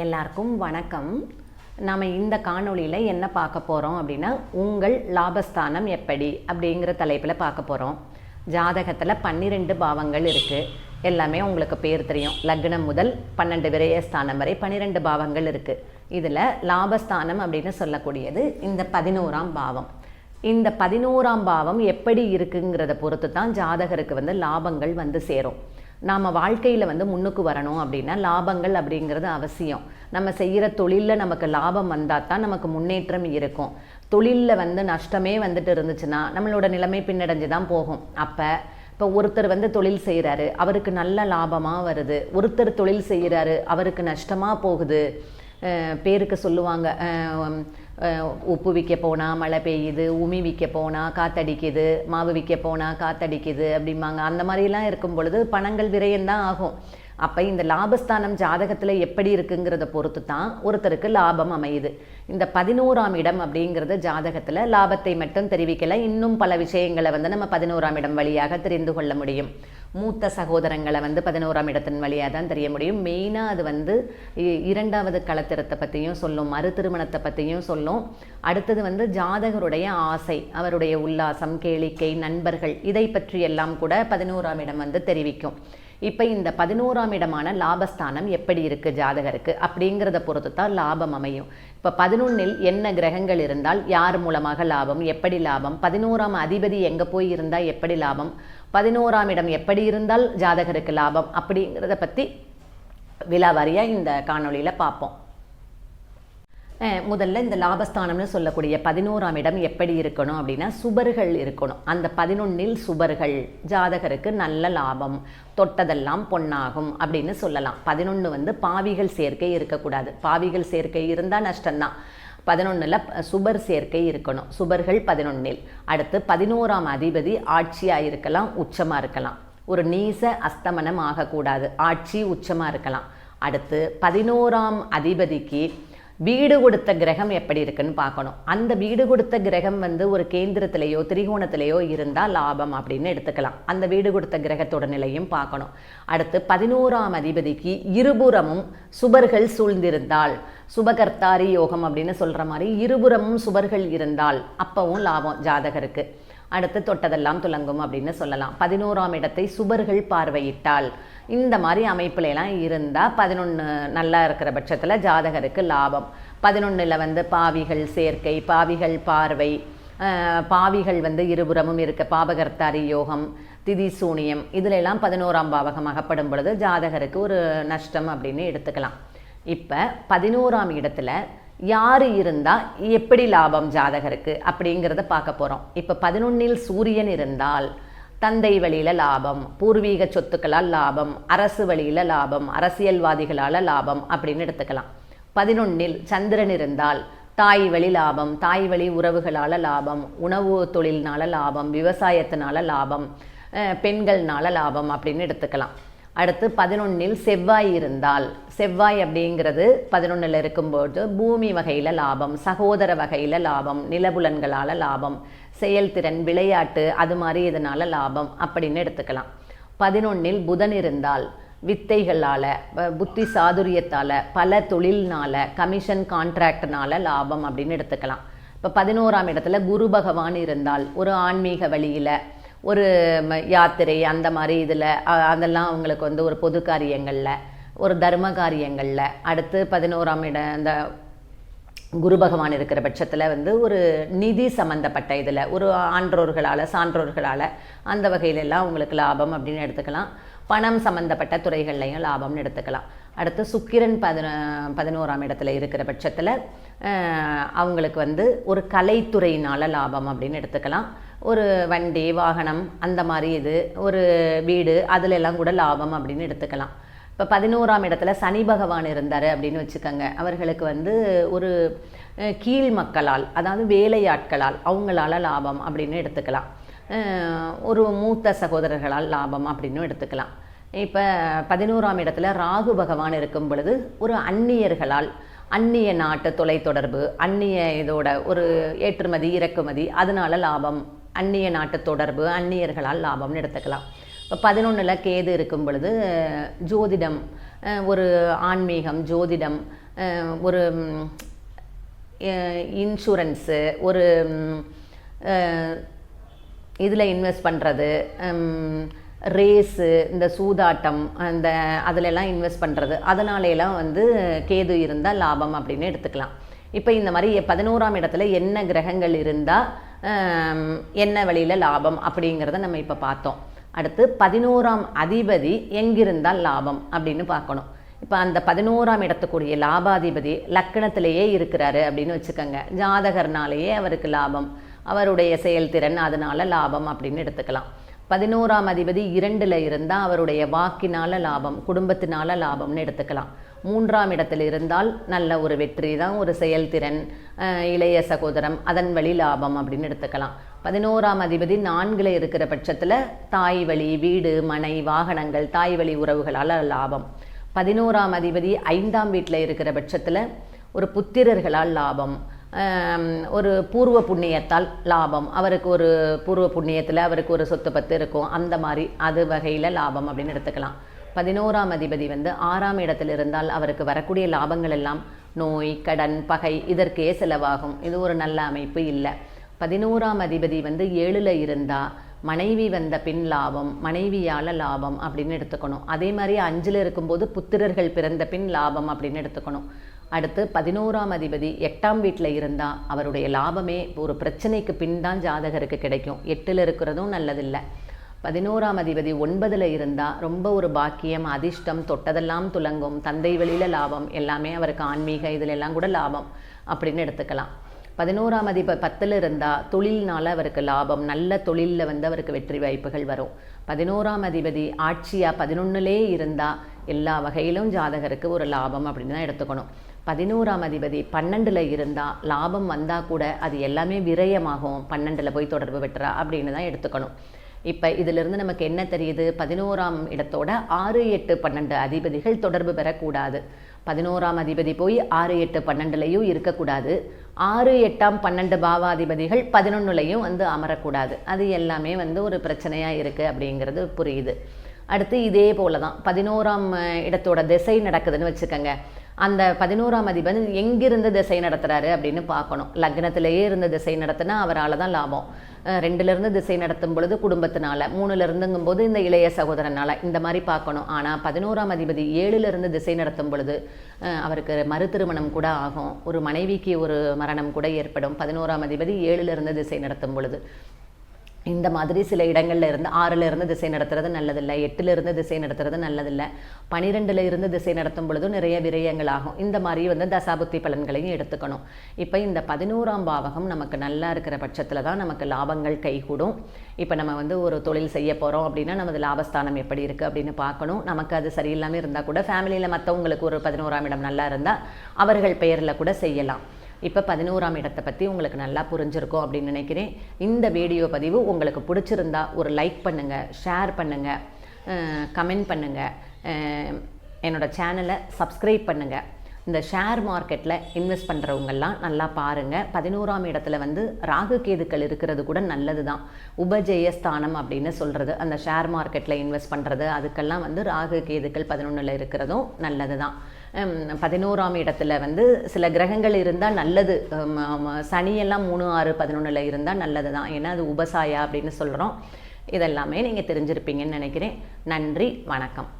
எல்லாருக்கும் வணக்கம். நாம் இந்த காணொளியில் என்ன பார்க்க போகிறோம் அப்படின்னா உங்கள் லாபஸ்தானம் எப்படி அப்படிங்கிற தலைப்பில் பார்க்க போகிறோம் ஜாதகத்தில் பன்னிரெண்டு பாவங்கள் இருக்குது எல்லாமே உங்களுக்கு பேர் தெரியும். லக்னம் முதல் பன்னெண்டு விரயஸ்தானம் வரை பன்னிரெண்டு பாவங்கள் இருக்குது இதில் லாபஸ்தானம் அப்படின்னு சொல்லக்கூடியது இந்த பதினோராம் பாவம். இந்த பதினோராம் பாவம் எப்படி இருக்குங்கிறத பொறுத்து தான் ஜாதகருக்கு வந்து லாபங்கள் வந்து சேரும். நாம் வாழ்க்கையில் வந்து முன்னுக்கு வரணும் அப்படின்னா லாபங்கள் அப்படிங்கிறது அவசியம். நம்ம செய்கிற தொழிலில் நமக்கு லாபம் வந்தால் தான் நமக்கு முன்னேற்றம் இருக்கும். தொழிலில் வந்து நஷ்டமே வந்துட்டு இருந்துச்சுன்னா நம்மளோட நிலைமை பின்னடைஞ்சு தான் போகும். அப்போ இப்போ ஒருத்தர் வந்து தொழில் செய்கிறாரு அவருக்கு நல்ல லாபமாக வருது. ஒருத்தர் தொழில் செய்கிறாரு அவருக்கு நஷ்டமாக போகுது. பேருக்கு சொல்லுவாங்க உப்பு விற்க போனால் மழை பெய்யுது உமி விற்க போனால் காத்தடிக்குது மாவு விற்க போனால் காத்தடிக்குது அப்படிம்பாங்க. அந்த மாதிரிலாம் இருக்கும் பொழுது பணங்கள் விரயம்தான் ஆகும். அப்போ இந்த லாபஸ்தானம் ஜாதகத்தில் எப்படி இருக்குங்கிறத பொறுத்து தான் ஒருத்தருக்கு லாபம் அமையுது. இந்த பதினோராம் இடம் அப்படிங்கிறது ஜாதகத்தில் லாபத்தை மட்டும் தெரிவிக்கலை இன்னும் பல விஷயங்களை வந்து நம்ம பதினோராம் இடம் வழியாக தெரிந்து கொள்ள முடியும். மூத்த சகோதரங்களை வந்து பதினோராம் இடத்தின் வழியாக தான் தெரிய முடியும். மெயினாக அது வந்து இ- இரண்டாவது கலத்திரத்தை பற்றியும் சொல்லும் மறு திருமணத்தை பற்றியும் சொல்லும். அடுத்தது வந்து ஜாதகருடைய ஆசை அவருடைய உல்லாசம் கேளிக்கை நண்பர்கள் இதை பற்றியெல்லாம் கூட பதினோராம் இடம் வந்து தெரிவிக்கும். இப்போ இந்த பதினோராம் இடமான லாபஸ்தானம் எப்படி இருக்குது ஜாதகருக்கு? அப்படிங்கிறத பொறுத்து தான் லாபம் அமையும். இப்போ பதினொன்னில் என்ன கிரகங்கள் இருந்தால் யார் மூலமாக லாபம் எப்படி லாபம்? பதினோராம் அதிபதி எங்கே போய் இருந்தால் எப்படி லாபம்? பதினோராம் இடம் எப்படி இருந்தால் ஜாதகருக்கு லாபம்? அப்படிங்கிறத பற்றி விலாவாரியாக இந்த காணொலியில் பார்ப்போம். முதல்ல இந்த லாபஸ்தானம்னு சொல்லக்கூடிய பதினோராம் இடம் எப்படி இருக்கணும் அப்படின்னா சுபர்கள் இருக்கணும். அந்த பதினொன்னில் சுபர்கள் ஜாதகருக்கு நல்ல லாபம் தொட்டதெல்லாம் பொன்னாகும் அப்படின்னு சொல்லலாம். பதினொன்று வந்து பாவிகள் சேர்க்கை இருக்கக்கூடாது. பாவிகள் சேர்க்கை இருந்தால் நஷ்டம்தான். பதினொன்றில் சுபர் சேர்க்கை இருக்கணும். சுபர்கள் பதினொன்னில். அடுத்து பதினோராம் அதிபதி ஆட்சியாக இருக்கலாம் உச்சமாக இருக்கலாம். ஒரு நீச அஸ்தமனம் ஆகக்கூடாது. ஆட்சி உச்சமாக இருக்கலாம். அடுத்து பதினோராம் அதிபதிக்கு வீடு கொடுத்த கிரகம் எப்படி இருக்குன்னு பார்க்கணும். அந்த வீடு கொடுத்த கிரகம் வந்து ஒரு கேந்திரத்திலேயோ திரிகோணத்திலேயோ இருந்தால் லாபம் அப்படின்னு எடுத்துக்கலாம். அந்த வீடு கொடுத்த கிரகத்தோட நிலையும் பார்க்கணும். அடுத்து பதினோராம் அதிபதிக்கு இருபுறமும் சுபர்கள் சூழ்ந்திருந்தால் சுபகர்த்தாரி யோகம் அப்படின்னு சொல்கிற மாதிரி இருபுறமும் சுபர்கள் இருந்தால் அப்பவும் லாபம் ஜாதகருக்கு. அடுத்து தொட்டதெல்லாம் துலங்கும் அப்படின்னு சொல்லலாம். பதினோராம் இடத்தை சுபர்கள் பார்வையிட்டால் இந்த மாதிரி அமைப்புலெல்லாம் இருந்தால் பதினொன்று நல்லா இருக்கிற பட்சத்தில் ஜாதகருக்கு லாபம். பதினொன்றில் வந்து பாவிகள் சேர்க்கை பாவிகள் பார்வை பாவிகள் வந்து இருபுறமும் இருக்க பாபகர்த்தாரி யோகம் திதி சூனியம் இதிலெல்லாம் பதினோராம் பாவகம் அகப்படும் பொழுது ஜாதகருக்கு ஒரு நஷ்டம் அப்படின்னு எடுத்துக்கலாம். இப்போ பதினோராம் இடத்துல யார் இருந்தால் எப்படி லாபம் ஜாதகருக்கு அப்படிங்கிறத பார்க்க போகிறோம் இப்போ பதினொன்னில் சூரியன் இருந்தால் தந்தை வழியில் லாபம் பூர்வீக சொத்துக்களால் லாபம் அரசு வழியில் லாபம் அரசியல்வாதிகளால் லாபம் அப்படின்னு எடுத்துக்கலாம். பதினொன்னில் சந்திரன் இருந்தால் தாய் வழி லாபம் தாய் வழி உறவுகளால் லாபம் உணவு தொழில்னால லாபம் விவசாயத்தினால லாபம் பெண்கள்னால லாபம் அப்படின்னு எடுத்துக்கலாம். அடுத்து பதினொன்னில் செவ்வாய் இருந்தால். செவ்வாய் அப்படிங்கிறது பதினொன்றில் இருக்கும்போது பூமி வகையில் லாபம் சகோதர வகையில் லாபம் நிலபுலன்களால் லாபம் செயல்திறன் விளையாட்டு அது மாதிரி இதனால் லாபம் அப்படின்னு எடுத்துக்கலாம். பதினொன்னில் புதன் இருந்தால் வித்தைகளால் புத்தி சாதுரியத்தால் பல தொழில்னால கமிஷன் கான்ட்ராக்ட்னால லாபம் அப்படின்னு எடுத்துக்கலாம். இப்போ பதினோராம் இடத்துல குரு பகவான் இருந்தால் ஒரு ஆன்மீக வழியில் ஒரு யாத்திரை அந்த மாதிரி இதில் அதெல்லாம் அவங்களுக்கு வந்து ஒரு பொது காரியங்களில் ஒரு தர்ம காரியங்களில். அடுத்து பதினோராம் இடம் இந்த குரு பகவான் இருக்கிற பட்சத்தில் வந்து ஒரு நிதி சம்மந்தப்பட்ட இதில் ஒரு ஆன்றோர்களால் சான்றோர்களால் அந்த வகையிலெல்லாம் உங்களுக்கு லாபம் அப்படின்னு எடுத்துக்கலாம். பணம் சம்மந்தப்பட்ட துறைகள்லையும் லாபம்னு எடுத்துக்கலாம். அடுத்து சுக்கிரன் பதின பதினோராம் இடத்துல இருக்கிற பட்சத்தில் அவங்களுக்கு வந்து ஒரு கலைத்துறையினால் லாபம் அப்படின்னு எடுத்துக்கலாம். ஒரு வண்டி வாகனம் அந்த மாதிரி இது ஒரு வீடு அதில் எல்லாம் கூட லாபம் அப்படின்னு எடுத்துக்கலாம். இப்போ பதினோராம் இடத்துல சனி பகவான் இருந்தார் அப்படின்னு வச்சுக்கோங்க. அவர்களுக்கு வந்து ஒரு கீழ் மக்களால் அதாவது வேலையாட்களால் அவங்களால லாபம் அப்படின்னு எடுத்துக்கலாம். ஒரு மூத்த சகோதரர்களால் லாபம் அப்படின்னு எடுத்துக்கலாம். இப்போ பதினோராம் இடத்துல ராகு பகவான் இருக்கும் பொழுது ஒரு அந்நியர்களால் அந்நிய நாட்டு தொலைத்தொடர்பு அந்நிய இதோட ஒரு ஏற்றுமதி இறக்குமதி அதனால லாபம் அந்நிய நாட்டு தொடர்பு அந்நியர்களால் லாபம்னு எடுத்துக்கலாம். இப்போ பதினொன்றில் கேது இருக்கும் பொழுது ஜோதிடம் ஒரு ஆன்மீகம் ஜோதிடம் ஒரு இன்சூரன்ஸு ஒரு இதில் இன்வெஸ்ட் பண்ணுறது ரேஸு இந்த சூதாட்டம் அந்த அதிலெல்லாம் இன்வெஸ்ட் பண்ணுறது அதனாலெல்லாம் வந்து கேது இருந்தால் லாபம் அப்படின்னு எடுத்துக்கலாம். இப்போ இந்த மாதிரி பதினோராம் இடத்துல என்ன கிரகங்கள் இருந்தால் என்ன வழியில் லாபம் அப்படிங்கிறத நம்ம இப்போ பார்த்தோம். அடுத்து பதினோராம் அதிபதி எங்கிருந்தால் லாபம் அப்படின்னு பார்க்கணும். இப்போ அந்த பதினோராம் இடத்துக்குரிய லாபாதிபதி லக்கணத்திலேயே இருக்கிறாரு அப்படின்னு வச்சுக்கோங்க. ஜாதகர்னாலேயே அவருக்கு லாபம். அவருடைய செயல்திறன் அதனால லாபம் அப்படின்னு எடுத்துக்கலாம். பதினோராம் அதிபதி இரண்டில் இருந்தால் அவருடைய வாக்கினால லாபம் குடும்பத்தினால லாபம்னு எடுத்துக்கலாம். மூன்றாம் இடத்தில் இருந்தால் நல்ல ஒரு வெற்றி தான் ஒரு செயல்திறன் இளைய சகோதரம் அதன் வழி லாபம் அப்படின்னு எடுத்துக்கலாம். பதினோராம் அதிபதி நான்கில் இருக்கிற பட்சத்தில் தாய் வழி வீடு மனை வாகனங்கள் தாய் வழி உறவுகளால் லாபம். பதினோராம் அதிபதி ஐந்தாம் வீட்டில் இருக்கிற பட்சத்தில் ஒரு புத்திரர்களால் லாபம். ஒரு பூர்வ புண்ணியத்தால் லாபம். அவருக்கு ஒரு பூர்வ புண்ணியத்தில் அவருக்கு ஒரு சொத்து பத்து இருக்கும். அந்த மாதிரி அது வகையில் லாபம் அப்படின்னு எடுத்துக்கலாம். பதினோராம் அதிபதி வந்து ஆறாம் இடத்தில் இருந்தால் அவருக்கு வரக்கூடிய லாபங்கள் எல்லாம் நோய் கடன் பகை இதற்கே செலவாகும். இது ஒரு நல்ல அமைப்பு இல்லை. பதினோராம் அதிபதி வந்து ஏழில் இருந்தால் மனைவி வந்த பின் லாபம் மனைவியால் லாபம் அப்படின்னு எடுத்துக்கணும். அதே மாதிரி அஞ்சில் இருக்கும்போது புத்திரர்கள் பிறந்த பின் லாபம் அப்படின்னு எடுத்துக்கணும். அடுத்து பதினோராம் அதிபதி எட்டாம் வீட்டில் இருந்தால் அவருடைய லாபமே ஒரு பிரச்சனைக்கு பின் தான் ஜாதகருக்கு கிடைக்கும். எட்டில் இருக்கிறதும் நல்லதில்லை. பதினோராம் அதிபதி ஒன்பதில் இருந்தால் ரொம்ப ஒரு பாக்கியம் அதிர்ஷ்டம் தொட்டதெல்லாம் துலங்கும் தந்தை வெளியில் லாபம் எல்லாமே அவருக்கு ஆன்மீக இதில் எல்லாம் கூட லாபம் அப்படின்னு எடுத்துக்கலாம். பதினோராம் அதிப பத்தில் இருந்தால் தொழில்னால அவருக்கு லாபம் நல்ல தொழிலில் வந்து அவருக்கு வெற்றி வாய்ப்புகள் வரும். பதினோராம் அதிபதி ஆட்சியாக பதினொன்னுலே இருந்தால் எல்லா வகையிலும் ஜாதகருக்கு ஒரு லாபம் அப்படின்னு தான் எடுத்துக்கணும். பதினோராம் அதிபதி பன்னெண்டில் இருந்தால் லாபம் வந்தால் கூட அது எல்லாமே விரயமாகும் பன்னெண்டில் போய் தொடர்பு பெற்றா அப்படின்னு தான் எடுத்துக்கணும். இப்போ இதிலிருந்து நமக்கு என்ன தெரியுது? பதினோராம் இடத்தோட ஆறு எட்டு பன்னெண்டு அதிபதிகள் தொடர்பு பெறக்கூடாது. பதினோராம் அதிபதி போய் ஆறு எட்டு பன்னெண்டுலையும் இருக்கக்கூடாது. ஆறு எட்டாம் பன்னெண்டு பாவாதிபதிகள் பதினொன்றுலையும் வந்து அமரக்கூடாது. அது எல்லாமே வந்து ஒரு பிரச்சனையாக இருக்குது அப்படிங்கிறது புரியுது. அடுத்து இதே போல தான் பதினோராம் இடத்தோட திசை நடக்குதுன்னு வச்சுக்கோங்க. அந்த பதினோராம் அதிபன் எங்கிருந்து திசை நடத்துகிறாரு அப்படின்னு பார்க்கணும். லக்னத்திலேயே இருந்து திசை நடத்தினா அவரால் தான் லாபம். ரெண்டுலேருந்து திசை நடத்தும் பொழுது குடும்பத்தினால மூணுலேருந்துங்கும் போது இந்த இளைய சகோதரனால் இந்த மாதிரி பார்க்கணும். ஆனால் பதினோராம் அதிபதி ஏழுலேருந்து திசை நடத்தும் பொழுது அவருக்கு மறு திருமணம் கூட ஆகும். ஒரு மனைவிக்கு ஒரு மரணம் கூட ஏற்படும். பதினோராம் அதிபதி ஏழுலேருந்து திசை நடத்தும் பொழுது. இந்த மாதிரி சில இடங்களில் இருந்து ஆறில் இருந்து திசை நடத்துறது நல்லதில்லை எட்டில் இருந்து திசை நடத்துறது நல்லதில்லை பனிரெண்டில் இருந்து திசை நடத்தும் பொழுதும் நிறைய விரயங்கள் ஆகும். இந்த மாதிரி வந்து தசாபுத்தி பலன்களையும் எடுத்துக்கணும். இப்போ இந்த பதினோராம் பாவகம் நமக்கு நல்லா இருக்கிற பட்சத்தில் தான் நமக்கு லாபங்கள் கைகூடும். இப்போ நம்ம வந்து ஒரு தொழில் செய்ய போகிறோம் அப்படின்னா நமது லாபஸ்தானம் எப்படி இருக்குது அப்படின்னு பார்க்கணும். நமக்கு அது சரியில்லாமல் இருந்தால் கூட ஃபேமிலியில் மற்றவங்களுக்கு ஒரு பதினோராம் இடம் நல்லா இருந்தால் அவர்கள் பெயரில் கூட செய்யலாம். இப்போ பதினோராம் இடத்தை பற்றி உங்களுக்கு நல்லா புரிஞ்சிருக்கும் அப்படின்னு நினைக்கிறேன். இந்த வீடியோ பதிவு உங்களுக்கு பிடிச்சிருந்தா ஒரு லைக் பண்ணுங்கள் ஷேர் பண்ணுங்கள் கமெண்ட் பண்ணுங்கள் என்னோடய சேனலை சப்ஸ்கிரைப் பண்ணுங்கள் இந்த ஷேர் மார்க்கெட்டில் இன்வெஸ்ட் பண்ணுறவங்கெல்லாம் நல்லா பாருங்கள் பதினோராம் இடத்துல வந்து ராகு கேதுக்கள் இருக்கிறது கூட நல்லது தான் உபஜெயஸ்தானம் அப்படின்னு சொல்கிறது அந்த ஷேர் மார்க்கெட்டில் இன்வெஸ்ட் பண்ணுறது அதுக்கெல்லாம் வந்து ராகு கேதுக்கள் பதினொன்றில் இருக்கிறதும் நல்லது தான் பதினோராம் இடத்துல வந்து சில கிரகங்கள் இருந்தால் நல்லது. சனியெல்லாம் மூணு ஆறு பதினொன்றில் இருந்தால் நல்லது தான் ஏன்னா அது உபசாயா அப்படின்னு சொல்கிறோம் இதெல்லாமே நீங்கள் தெரிஞ்சிருப்பீங்கன்னு நினைக்கிறேன். நன்றி வணக்கம்.